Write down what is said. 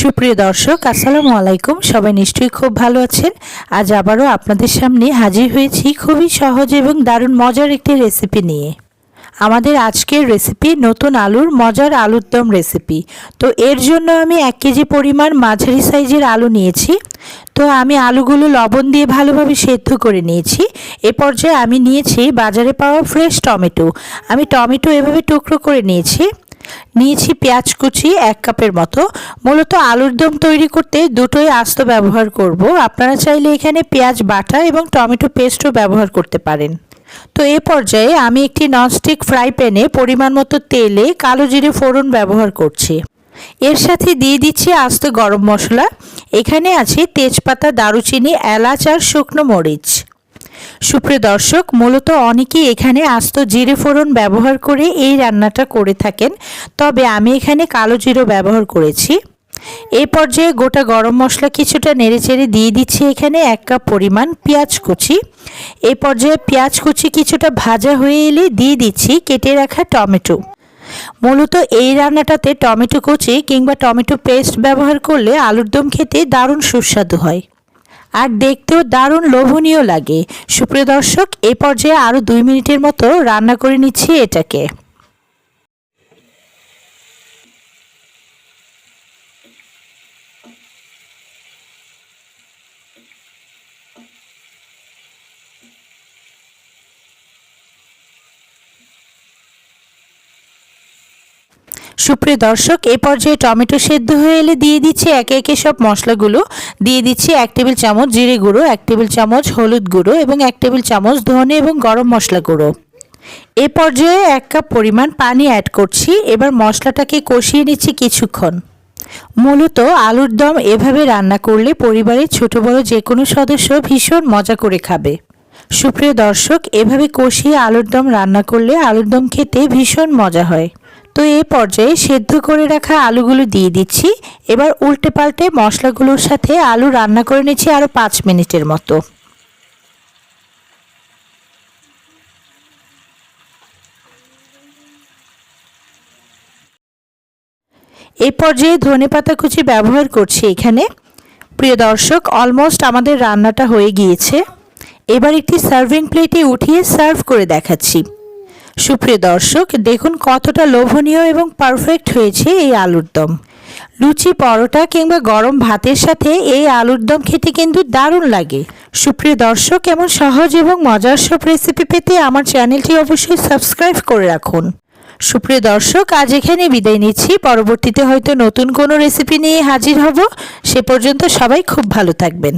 সুপ্রিয় দর্শক, আসসালামু আলাইকুম। সবাই নিশ্চয়ই খুব ভালো আছেন। আজ আবারও আপনাদের সামনে হাজির হয়েছি খুবই সহজ এবং দারুণ মজার একটি রেসিপি নিয়ে। আমাদের আজকের রেসিপি নতুন আলুর মজার আলুর দম রেসিপি তো এর জন্য আমি এক কেজি পরিমাণ মাঝারি সাইজের আলু নিয়েছি। তো আমি আলুগুলো লবণ দিয়ে ভালোভাবে সেদ্ধ করে নিয়েছি। এ পর্যায়ে আমি নিয়েছি বাজারে পাওয়া ফ্রেশ টমেটো। আমি টমেটো এভাবে টুকরো করে নিয়েছি। নিয়েছি পেঁয়াজ কুচি এক কাপের মতো। মূলত আলুর দম তৈরি করতে দুটোই আস্ত ব্যবহার করব। আপনারা চাইলে এখানে পেঁয়াজ বাটা এবং টমেটো পেস্টও ব্যবহার করতে পারেন। তো এ পর্যায়ে আমি একটি ননস্টিক ফ্রাই প্যানে পরিমাণ মতো তেলে কালো জিরে ফোড়ন ব্যবহার করছি। এর সাথে দিয়ে দিচ্ছি আস্ত গরম মশলা। এখানে আছে তেজপাতা, দারুচিনি, এলাচ আর শুকনো মরিচ। সুপ্রিয় দর্শক, মূলত অনেকেই এখানে আস্ত জিরে ফোড়ন ব্যবহার করে এই রান্নাটা করে থাকেন। তবে আমি এখানে কালো জিরো ব্যবহার করেছি। এই পর্যায়ে গোটা গরম মশলা কিছুটা নেড়েচেড়ে দিয়ে দিচ্ছি এখানে এক কাপ পরিমাণ পেঁয়াজ কুচি। এই পর্যায়ে পেঁয়াজ কুচি কিছুটা ভাজা হয়ে এলে দিয়ে দিচ্ছি কেটে রাখা টমেটো। মূলত এই রান্নাটাতে টমেটো কুচি কিংবা টমেটো পেস্ট ব্যবহার করলে আলুর দম খেতে দারুণ সুস্বাদু হয়। আর দেখতেও দারুণ লোভনীয় লাগে। সুপ্রিয় দর্শক, এ পর্যায়ে আরও দুই মিনিটের মতো রান্না করে নিচ্ছি এটাকে। সুপ্রিয় দর্শক, এ পর্যায়ে টমেটো সেদ্ধ হয়ে এলে দিয়ে দিচ্ছি একে একে সব মশলাগুলো। দিয়ে দিচ্ছি এক টেবিল চামচ জিরে গুঁড়ো, এক টেবিল চামচ হলুদ গুঁড়ো এবং এক টেবিল চামচ ধনে এবং গরম মশলা গুঁড়ো। এ পর্যায়ে এক কাপ পরিমাণ পানি অ্যাড করছি। এবার মশলাটাকে কষিয়ে নিচ্ছি কিছুক্ষণ। মূলত আলুর দম এভাবে রান্না করলে পরিবারের ছোট বড় যে কোনো সদস্য ভীষণ মজা করে খাবে। সুপ্রিয় দর্শক, এভাবে কষিয়ে আলুর দম রান্না করলে আলুর দম খেতে ভীষণ মজা হয়। তো এই পর্যায়ে সেদ্ধ করে রাখা আলুগুলো দিয়ে দিচ্ছি। এবার উল্টে পাল্টে মশলাগুলোর সাথে আলু রান্না করে নিচ্ছি আরও পাঁচ মিনিটের মতো। এই পর্যায়ে ধনে পাতা কুচি ব্যবহার করছি এখানে। প্রিয় দর্শক অলমোস্ট আমাদের রান্নাটা হয়ে গিয়েছে। এবার একটি সার্ভিং প্লেটে উঠিয়ে সার্ভ করে দেখাচ্ছি। সুপ্রিয় দর্শক, দেখুন কতটা লোভনীয় এবং পারফেক্ট হয়েছে এই আলুর দম। লুচি, পরোটা কিংবা গরম ভাতের সাথে এই আলুর দম খেতে কিন্তু দারুণ লাগে। সুপ্রিয় দর্শক, এমন সহজ এবং মজার সব রেসিপি পেতে আমার চ্যানেলটি অবশ্যই সাবস্ক্রাইব করে রাখুন। সুপ্রিয় দর্শক, আজ এখানে বিদায় নিচ্ছি। পরবর্তীতে হয়তো নতুন কোনো রেসিপি নিয়ে হাজির হব। সে পর্যন্ত সবাই খুব ভালো থাকবেন।